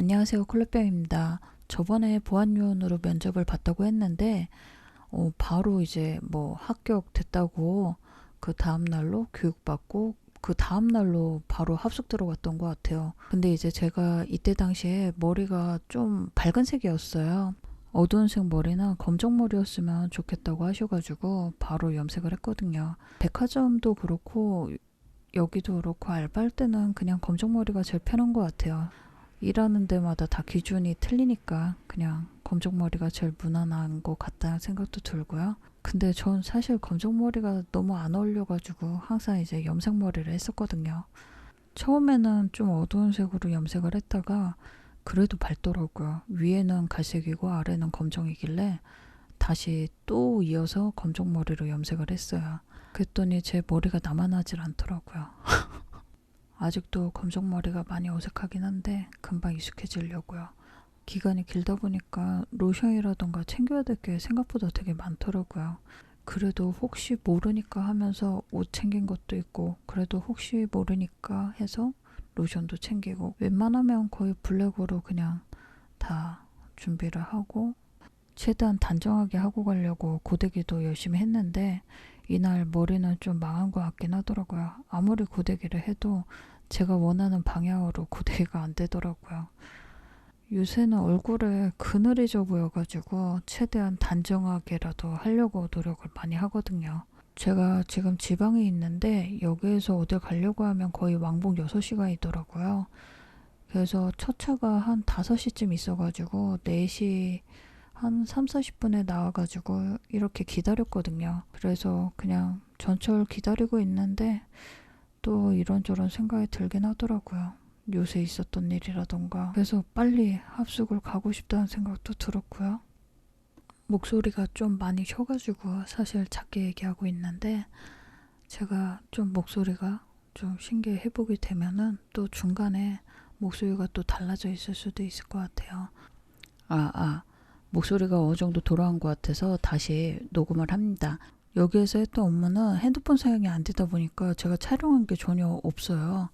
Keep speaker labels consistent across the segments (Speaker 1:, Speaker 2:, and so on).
Speaker 1: 안녕하세요. 콜레병입니다. 저번에 보안요원으로 면접을 봤다고 했는데, 어, 바로 이제 뭐 합격 됐다고 그 다음날로 교육받고 그 다음날로 바로 합숙 들어갔던 것 같아요. 근데 이제 제가 이때 당시에 머리가 좀 밝은 색이었어요. 어두운 색 머리나 검정 머리였으면 좋겠다고 하셔가지고 바로 염색을 했거든요. 백화점도 그렇고 여기도 그렇고 알바할 때는 그냥 검정 머리가 제일 편한 것 같아요. 일하는 데마다 다 기준이 틀리니까 그냥 검정 머리가 제일 무난한 것 같다는 생각도 들고요. 근데 전 사실 검정 머리가 너무 안 어울려가지고 항상 이제 염색 머리를 했었거든요. 처음에는 좀 어두운 색으로 염색을 했다가 그래도 밝더라고요. 위에는 갈색이고 아래는 검정이길래 다시 또 이어서 검정 머리로 염색을 했어요. 그랬더니 제 머리가 남아나질 않더라고요. 아직도 검정 머리가 많이 어색하긴 한데 금방 익숙해지려고요. 기간이 길다 보니까 로션이라던가 챙겨야 될 게 생각보다 되게 많더라고요. 그래도 혹시 모르니까 하면서 옷 챙긴 것도 있고 그래도 혹시 모르니까 해서 로션도 챙기고 웬만하면 거의 블랙으로 그냥 다 준비를 하고 최대한 단정하게 하고 가려고 고데기도 열심히 했는데 이날 머리는 좀 망한 것 같긴 하더라고요. 아무리 고데기를 해도 제가 원하는 방향으로 고데기가 안 되더라고요. 요새는 얼굴에 그늘이 져 보여가지고 최대한 단정하게라도 하려고 노력을 많이 하거든요. 제가 지금 지방에 있는데 여기에서 어딜 가려고 하면 거의 왕복 6시간이더라고요. 그래서 첫 차가 한 5시쯤 있어가지고 4시 한 3, 40분에 나와가지고 이렇게 기다렸거든요. 그래서 그냥 전철 기다리고 있는데 또 이런저런 생각이 들긴 하더라고요. 요새 있었던 일이라던가. 그래서 빨리 합숙을 가고 싶다는 생각도 들었고요. 목소리가 좀 많이 쉬어가지고 사실 작게 얘기하고 있는데 제가 좀 목소리가 좀 신기해 회복이 되면은 또 중간에 목소리가 또 달라져 있을 수도 있을 것 같아요. 아, 아. 목소리가 어느 정도 돌아온 것 같아서 다시 녹음을 합니다. 여기에서 했던 업무는 핸드폰 사용이 안 되다 보니까 제가 촬영한 게 전혀 없어요.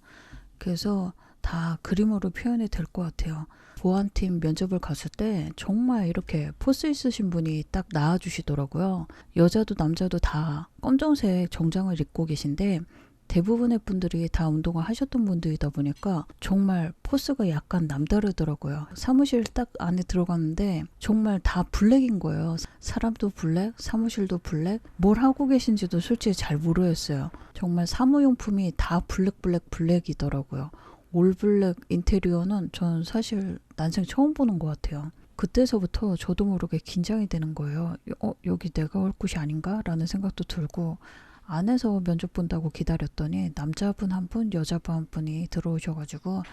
Speaker 1: 그래서 다 그림으로 표현이 될 것 같아요. 보안팀 면접을 갔을 때 정말 이렇게 포스 있으신 분이 딱 나와주시더라고요. 여자도 남자도 다 검정색 정장을 입고 계신데 대부분의 분들이 다 운동을 하셨던 분들이다 보니까 정말 포스가 약간 남다르더라고요. 사무실 딱 안에 들어갔는데 정말 다 블랙인 거예요. 사람도 블랙, 사무실도 블랙, 뭘 하고 계신지도 솔직히 잘 모르겠어요. 정말 사무용품이 다 블랙, 블랙, 블랙이더라고요. 올블랙 인테리어는 전 사실 난생 처음 보는 것 같아요. 그때서부터 저도 모르게 긴장이 되는 거예요. 어, 여기 내가 올 곳이 아닌가? 라는 생각도 들고, 안에서 면접 본다고 기다렸더니 남자분 한 분, 여자분 한 분이 들어오셔가지고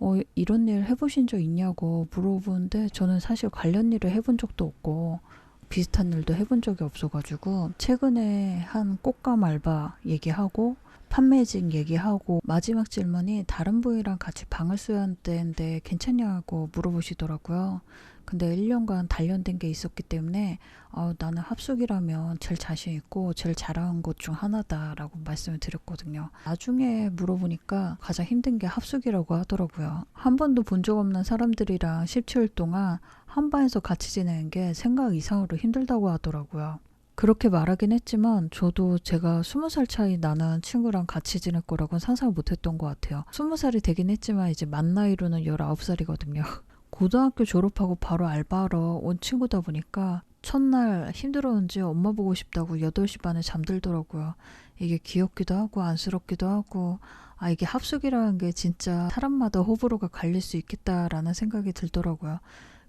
Speaker 1: 어, 이런 일 해보신 적 있냐고 물어보는데 저는 사실 관련 일을 해본 적도 없고 비슷한 일도 해본 적이 없어가지고 최근에 한 꽃감 알바 얘기하고 판매직 얘기하고 마지막 질문이 다른 부위랑 같이 방을 써야 되는데 괜찮냐고 물어보시더라고요. 근데 1년간 단련된 게 있었기 때문에 어, 나는 합숙이라면 제일 자신 있고 제일 잘하는 것중 하나다라고 말씀을 드렸거든요. 나중에 물어보니까 가장 힘든 게 합숙이라고 하더라고요. 한 번도 본 적 없는 사람들이랑 17일 동안 한 반에서 같이 지내는 게 생각 이상으로 힘들다고 하더라고요. 그렇게 말하긴 했지만 저도 제가 스무 살 차이 나는 친구랑 같이 지낼 거라고는 상상을 못 했던 것 같아요. 스무 살이 되긴 했지만 이제 만 나이로는 열아홉 살이거든요. 고등학교 졸업하고 바로 알바하러 온 친구다 보니까 첫날 힘들었는지 엄마 보고 싶다고 8시 반에 잠들더라고요. 이게 귀엽기도 하고 안쓰럽기도 하고 아 이게 합숙이라는 게 진짜 사람마다 호불호가 갈릴 수 있겠다라는 생각이 들더라고요.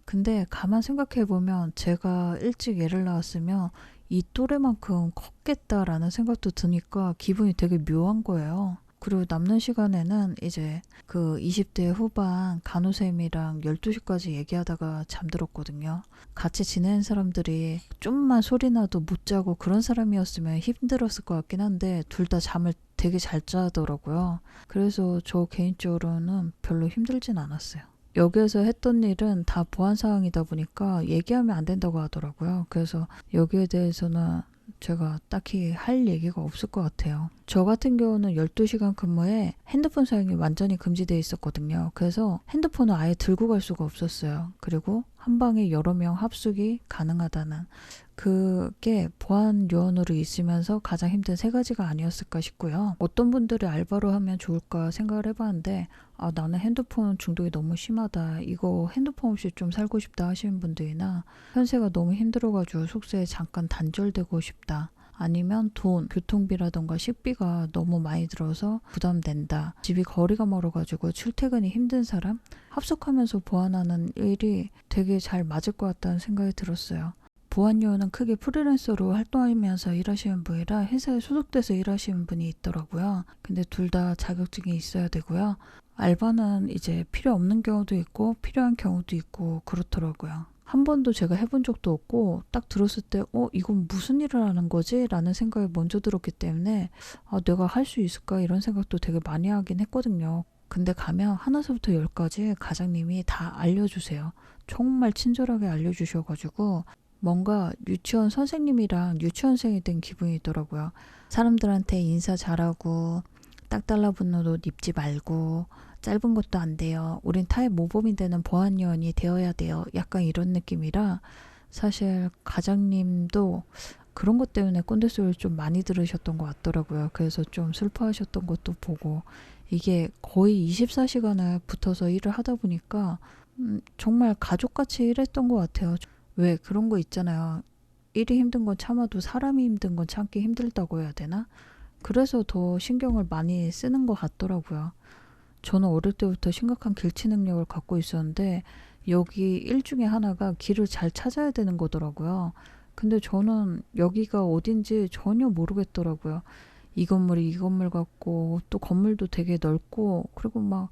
Speaker 1: 근데 가만 생각해 보면 제가 일찍 애를 낳았으면 이 또래만큼 컸겠다라는 생각도 드니까 기분이 되게 묘한 거예요. 그리고 남는 시간에는 이제 그 20대 후반 간호쌤이랑 12시까지 얘기하다가 잠들었거든요. 같이 지내는 사람들이 좀만 소리나도 못 자고 그런 사람이었으면 힘들었을 것 같긴 한데 둘 다 잠을 되게 잘 자더라고요. 그래서 저 개인적으로는 별로 힘들진 않았어요. 여기에서 했던 일은 다 보안 사항이다 보니까 얘기하면 안 된다고 하더라고요. 그래서 여기에 대해서는 제가 딱히 할 얘기가 없을 것 같아요. 저 같은 경우는 12시간 근무에 핸드폰 사용이 완전히 금지되어 있었거든요. 그래서 핸드폰을 아예 들고 갈 수가 없었어요. 그리고 한 방에 여러 명 합숙이 가능하다는 그게 보안 요원으로 있으면서 가장 힘든 세 가지가 아니었을까 싶고요. 어떤 분들이 알바로 하면 좋을까 생각을 해봤는데 아 나는 핸드폰 중독이 너무 심하다. 이거 핸드폰 없이 좀 살고 싶다 하시는 분들이나 현세가 너무 힘들어가지고 숙소에 잠깐 단절되고 싶다. 아니면 돈, 교통비라던가 식비가 너무 많이 들어서 부담된다. 집이 거리가 멀어가지고 출퇴근이 힘든 사람? 합숙하면서 보완하는 일이 되게 잘 맞을 것 같다는 생각이 들었어요. 보안요원은 크게 프리랜서로 활동하면서 일하시는 분이라 회사에 소속돼서 일하시는 분이 있더라고요. 근데 둘 다 자격증이 있어야 되고요. 알바는 이제 필요 없는 경우도 있고 필요한 경우도 있고 그렇더라고요. 한 번도 제가 해본 적도 없고 딱 들었을 때 어 이건 무슨 일을 하는 거지? 라는 생각이 먼저 들었기 때문에 아 내가 할 수 있을까 이런 생각도 되게 많이 하긴 했거든요. 근데 가면 하나서부터 열까지 과장님이 다 알려주세요. 정말 친절하게 알려주셔가지고 뭔가 유치원 선생님이랑 유치원생이 된 기분이더라고요. 사람들한테 인사 잘하고 딱 달라붙는 옷 입지 말고 짧은 것도 안 돼요. 우린 타의 모범이 되는 보안 요원이 되어야 돼요. 약간 이런 느낌이라 사실 과장님도 그런 것 때문에 꼰대 소리를 좀 많이 들으셨던 것 같더라고요. 그래서 좀 슬퍼하셨던 것도 보고 이게 거의 24시간을 붙어서 일을 하다 보니까 음, 정말 가족같이 일했던 것 같아요. 왜 그런 거 있잖아요. 일이 힘든 건 참아도 사람이 힘든 건 참기 힘들다고 해야 되나? 그래서 더 신경을 많이 쓰는 것 같더라고요. 저는 어릴 때부터 심각한 길치 능력을 갖고 있었는데 여기 일 중에 하나가 길을 잘 찾아야 되는 거더라고요. 근데 저는 여기가 어딘지 전혀 모르겠더라고요. 이 건물이 이 건물 같고 또 건물도 되게 넓고 그리고 막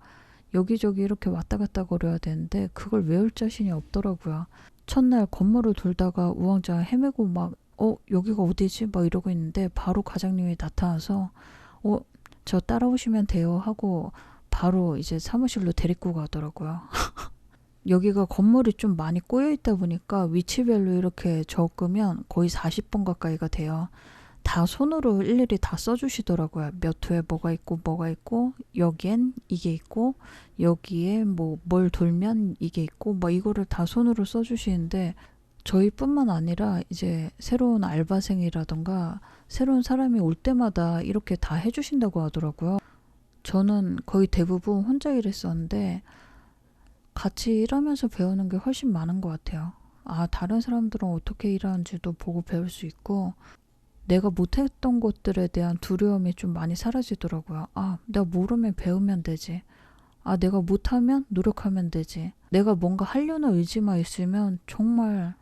Speaker 1: 여기저기 이렇게 왔다 갔다 거려야 되는데 그걸 외울 자신이 없더라고요. 첫날 건물을 돌다가 우왕좌왕 헤매고 막 어 여기가 어디지 막 이러고 있는데 바로 과장님이 나타나서 어 저 따라오시면 돼요 하고 바로 이제 사무실로 데리고 가더라고요. 여기가 건물이 좀 많이 꼬여 있다 보니까 위치별로 이렇게 적으면 거의 40번 가까이가 돼요. 다 손으로 일일이 다 써주시더라고요. 몇 호에 뭐가 있고 뭐가 있고 여기엔 이게 있고 여기에 뭐 뭘 돌면 이게 있고 뭐 이거를 다 손으로 써주시는데 저희뿐만 아니라 이제 새로운 알바생이라던가 새로운 사람이 올 때마다 이렇게 다 해주신다고 하더라고요. 저는 거의 대부분 혼자 일했었는데 같이 일하면서 배우는 게 훨씬 많은 것 같아요. 아, 다른 사람들은 어떻게 일하는지도 보고 배울 수 있고, 내가 못했던 것들에 대한 두려움이 좀 많이 사라지더라고요. 아, 내가 모르면 배우면 되지. 아, 내가 못하면 노력하면 되지. 내가 뭔가 하려는 의지만 있으면 정말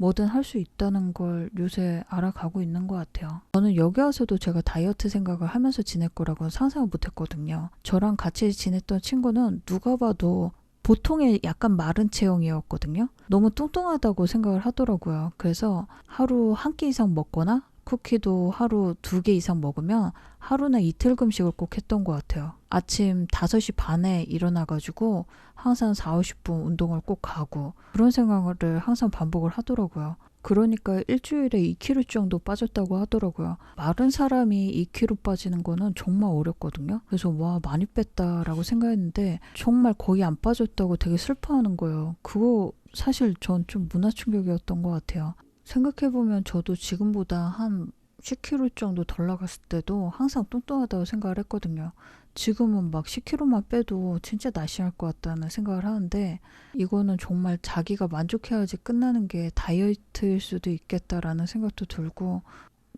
Speaker 1: 뭐든 할 수 있다는 걸 요새 알아가고 있는 것 같아요. 저는 여기 와서도 제가 다이어트 생각을 하면서 지낼 거라고는 상상을 못 했거든요. 저랑 같이 지냈던 친구는 누가 봐도 보통의 약간 마른 체형이었거든요. 너무 뚱뚱하다고 생각을 하더라고요. 그래서 하루 한 끼 이상 먹거나 쿠키도 하루 두 개 이상 먹으면 하루나 이틀 금식을 꼭 했던 것 같아요. 아침 5시 반에 일어나가지고 항상 4, 50분 운동을 꼭 가고 그런 생각을 항상 반복을 하더라고요. 그러니까 일주일에 2kg 정도 빠졌다고 하더라고요. 마른 사람이 2kg 빠지는 거는 정말 어렵거든요. 그래서 와 많이 뺐다라고 생각했는데 정말 거의 안 빠졌다고 되게 슬퍼하는 거예요. 그거 사실 전 좀 문화 충격이었던 것 같아요. 생각해보면 저도 지금보다 한 10kg 정도 덜 나갔을 때도 항상 뚱뚱하다고 생각을 했거든요. 지금은 막 10kg만 빼도 진짜 날씬할 것 같다는 생각을 하는데 이거는 정말 자기가 만족해야지 끝나는 게 다이어트일 수도 있겠다라는 생각도 들고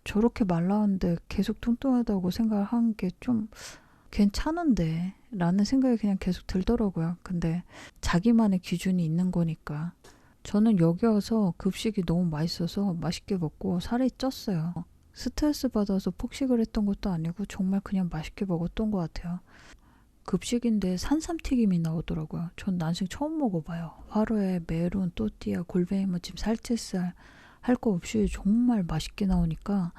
Speaker 1: 저렇게 말라왔는데 계속 뚱뚱하다고 생각을 하는 게좀 괜찮은데 라는 생각이 그냥 계속 들더라고요. 근데 자기만의 기준이 있는 거니까 저는 여기 와서 급식이 너무 맛있어서 맛있게 먹고 살이 쪘어요. 스트레스 받아서 폭식을 했던 것도 아니고 정말 그냥 맛있게 먹었던 것 같아요. 급식인데 산삼튀김이 나오더라고요. 전 난생 처음 먹어봐요. 화로에 메론, 또띠아, 골뱅이 무침, 살치살 할 거 없이 정말 맛있게 나오니까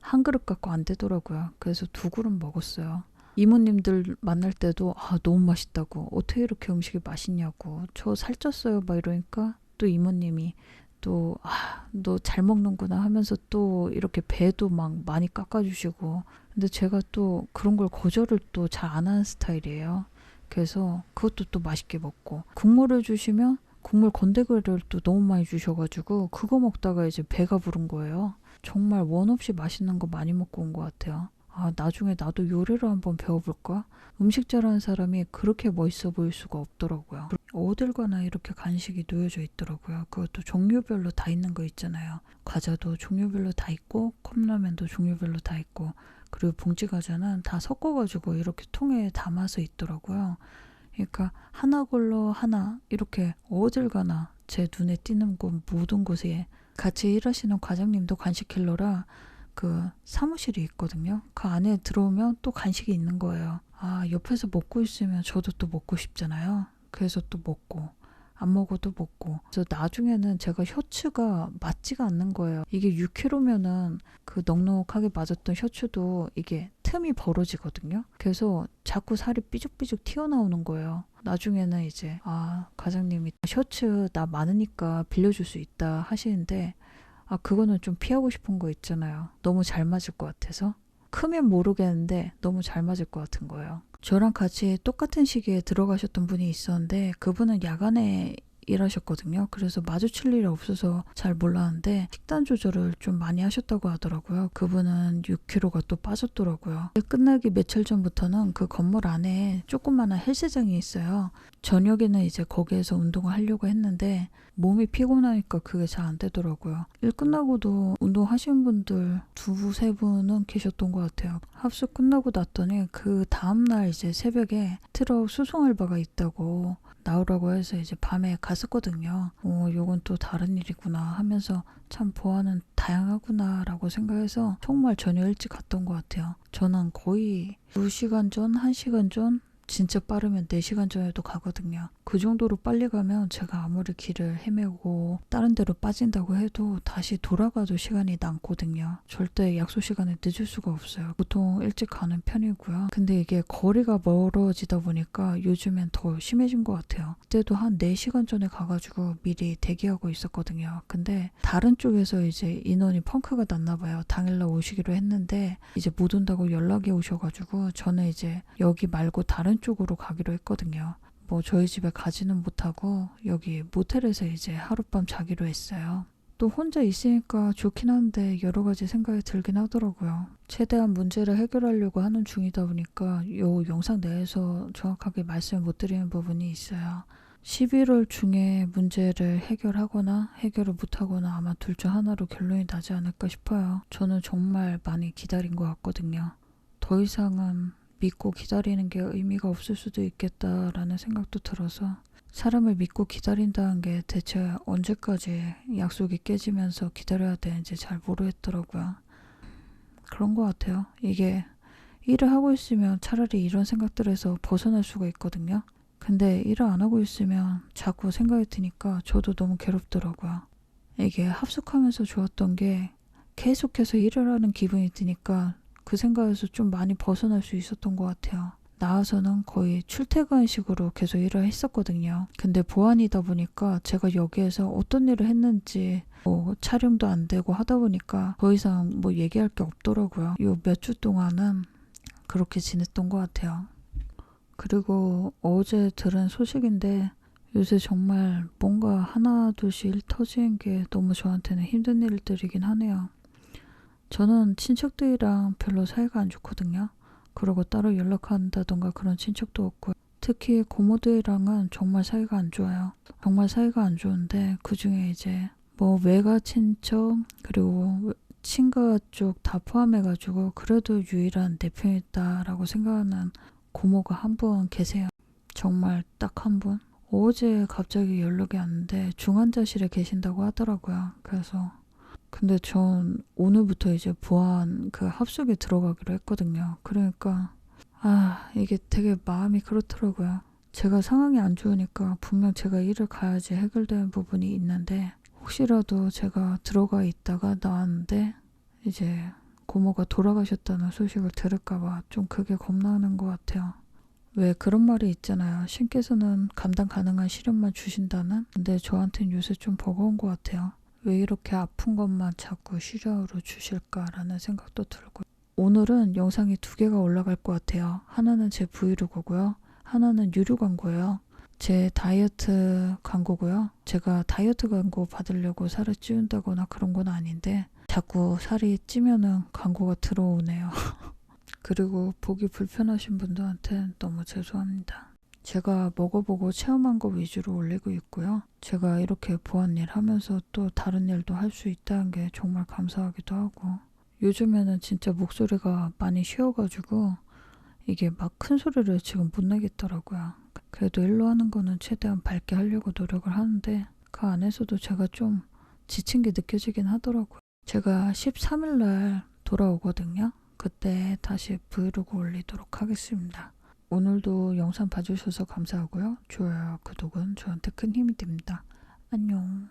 Speaker 1: 한 그릇 갖고 안 되더라고요. 그래서 두 그릇 먹었어요. 이모님들 만날 때도 아 너무 맛있다고 어떻게 이렇게 음식이 맛있냐고 저 살쪘어요 막 이러니까 또 이모님이 또, 아, 너 잘 먹는구나 하면서 또 이렇게 배도 막 많이 깎아주시고, 근데 제가 또 그런 걸 거절을 또 잘 안 하는 스타일이에요. 그래서 그것도 또 맛있게 먹고 국물을 주시면 국물 건더기를 또 너무 많이 주셔가지고 그거 먹다가 이제 배가 부른 거예요. 정말 원 없이 맛있는 거 많이 먹고 온 것 같아요. 아 나중에 나도 요리를 한번 배워볼까? 음식 잘하는 사람이 그렇게 멋있어 보일 수가 없더라고요. 어딜 가나 이렇게 간식이 놓여져 있더라고요. 그것도 종류별로 다 있는 거 있잖아요. 과자도 종류별로 다 있고 컵라면도 종류별로 다 있고 그리고 봉지 과자는 다 섞어가지고 이렇게 통에 담아서 있더라고요. 그러니까 하나 걸러 하나 이렇게 어딜 가나 제 눈에 띄는 곳 모든 곳에 같이 일하시는 과장님도 간식 킬러라 그 사무실이 있거든요. 그 안에 들어오면 또 간식이 있는 거예요. 아, 옆에서 먹고 있으면 저도 또 먹고 싶잖아요. 그래서 또 먹고 안 먹어도 먹고. 그래서 나중에는 제가 셔츠가 맞지가 않는 거예요. 이게 6kg면은 그 넉넉하게 맞았던 셔츠도 이게 틈이 벌어지거든요. 그래서 자꾸 살이 삐죽삐죽 튀어나오는 거예요. 나중에는 이제 아 과장님이 셔츠 나 많으니까 빌려줄 수 있다 하시는데 아 그거는 좀 피하고 싶은 거 있잖아요. 너무 잘 맞을 것 같아서 크면 모르겠는데 너무 잘 맞을 것 같은 거예요. 저랑 같이 똑같은 시기에 들어가셨던 분이 있었는데 그분은 야간에 일하셨거든요. 그래서 마주칠 일이 없어서 잘 몰랐는데 식단 조절을 좀 많이 하셨다고 하더라고요. 그분은 6kg가 또 빠졌더라고요. 끝나기 며칠 전부터는 그 건물 안에 조그마한 헬스장이 있어요. 저녁에는 이제 거기에서 운동을 하려고 했는데 몸이 피곤하니까 그게 잘 안 되더라고요. 일 끝나고도 운동하시는 분들 두세 분은 계셨던 것 같아요. 합숙 끝나고 났더니 그 다음날 이제 새벽에 트럭 수송 알바가 있다고 나오라고 해서 이제 밤에 갔었거든요. 어, 요건 또 다른 일이구나 하면서 참 보안은 다양하구나라고 생각해서 정말 저녁 일찍 갔던 것 같아요. 저는 거의 2시간 전, 1시간 전 진짜 빠르면 4시간 전에도 가거든요. 그 정도로 빨리 가면 제가 아무리 길을 헤매고 다른 데로 빠진다고 해도 다시 돌아가도 시간이 남거든요. 절대 약속 시간에 늦을 수가 없어요. 보통 일찍 가는 편이고요. 근데 이게 거리가 멀어지다 보니까 요즘엔 더 심해진 것 같아요. 그때도 한 4시간 전에 가가지고 미리 대기하고 있었거든요. 근데 다른 쪽에서 이제 인원이 펑크가 났나 봐요. 당일날 오시기로 했는데 이제 못 온다고 연락이 오셔가지고 저는 이제 여기 말고 다른 쪽으로 가기로 했거든요. 뭐 저희 집에 가지는 못하고 여기 모텔에서 이제 하룻밤 자기로 했어요. 또 혼자 있으니까 좋긴 한데 여러 가지 생각이 들긴 하더라고요. 최대한 문제를 해결하려고 하는 중이다 보니까 요 영상 내에서 정확하게 말씀을 못 드리는 부분이 있어요. 11월 중에 문제를 해결하거나 해결을 못하거나 아마 둘 중 하나로 결론이 나지 않을까 싶어요. 저는 정말 많이 기다린 것 같거든요. 더 이상은 믿고 기다리는 게 의미가 없을 수도 있겠다라는 생각도 들어서 사람을 믿고 기다린다는 게 대체 언제까지 약속이 깨지면서 기다려야 되는지 잘 모르겠더라고요. 그런 것 같아요. 이게 일을 하고 있으면 차라리 이런 생각들에서 벗어날 수가 있거든요. 근데 일을 안 하고 있으면 자꾸 생각이 드니까 저도 너무 괴롭더라고요. 이게 합숙하면서 좋았던 게 계속해서 일을 하는 기분이 드니까 그 생각에서 좀 많이 벗어날 수 있었던 것 같아요. 나와서는 거의 출퇴근식으로 계속 일을 했었거든요. 근데 보안이다 보니까 제가 여기에서 어떤 일을 했는지 뭐 촬영도 안 되고 하다 보니까 더 이상 뭐 얘기할 게 없더라고요. 요 몇 주 동안은 그렇게 지냈던 것 같아요. 그리고 어제 들은 소식인데 요새 정말 뭔가 하나 둘씩 일 터지는 게 너무 저한테는 힘든 일들이긴 하네요. 저는 친척들이랑 별로 사이가 안 좋거든요. 그러고 따로 연락한다던가 그런 친척도 없고 특히 고모들이랑은 정말 사이가 안 좋아요. 정말 사이가 안 좋은데 그 중에 이제 뭐 외가 친척 그리고 친가 쪽 다 포함해가지고 그래도 유일한 내 편이다라고 생각하는 고모가 한 분 계세요. 정말 딱 한 분. 어제 갑자기 연락이 왔는데 중환자실에 계신다고 하더라고요. 그래서 근데 전 오늘부터 이제 보안 그 합숙에 들어가기로 했거든요. 그러니까 아 이게 되게 마음이 그렇더라고요. 제가 상황이 안 좋으니까 분명 제가 일을 가야지 해결되는 부분이 있는데 혹시라도 제가 들어가 있다가 나왔는데 이제 고모가 돌아가셨다는 소식을 들을까봐 좀 그게 겁나는 것 같아요. 왜 그런 말이 있잖아요. 신께서는 감당 가능한 시련만 주신다는? 근데 저한텐 요새 좀 버거운 것 같아요. 왜 이렇게 아픈 것만 자꾸 시련으로 주실까라는 생각도 들고 오늘은 영상이 두 개가 올라갈 것 같아요. 하나는 제 브이로그고요. 하나는 유료 광고예요. 제 다이어트 광고고요. 제가 다이어트 광고 받으려고 살을 찌운다거나 그런 건 아닌데 자꾸 살이 찌면은 광고가 들어오네요. 그리고 보기 불편하신 분들한테 너무 죄송합니다. 제가 먹어보고 체험한 거 위주로 올리고 있고요. 제가 이렇게 보안 일 하면서 또 다른 일도 할 수 있다는 게 정말 감사하기도 하고 요즘에는 진짜 목소리가 많이 쉬어가지고 이게 막 큰 소리를 지금 못 내겠더라고요. 그래도 일로 하는 거는 최대한 밝게 하려고 노력을 하는데 그 안에서도 제가 좀 지친 게 느껴지긴 하더라고요. 제가 13일 날 돌아오거든요. 그때 다시 브이로그 올리도록 하겠습니다. 오늘도 영상 봐주셔서 감사하고요. 좋아요, 구독은 저한테 큰 힘이 됩니다. 안녕.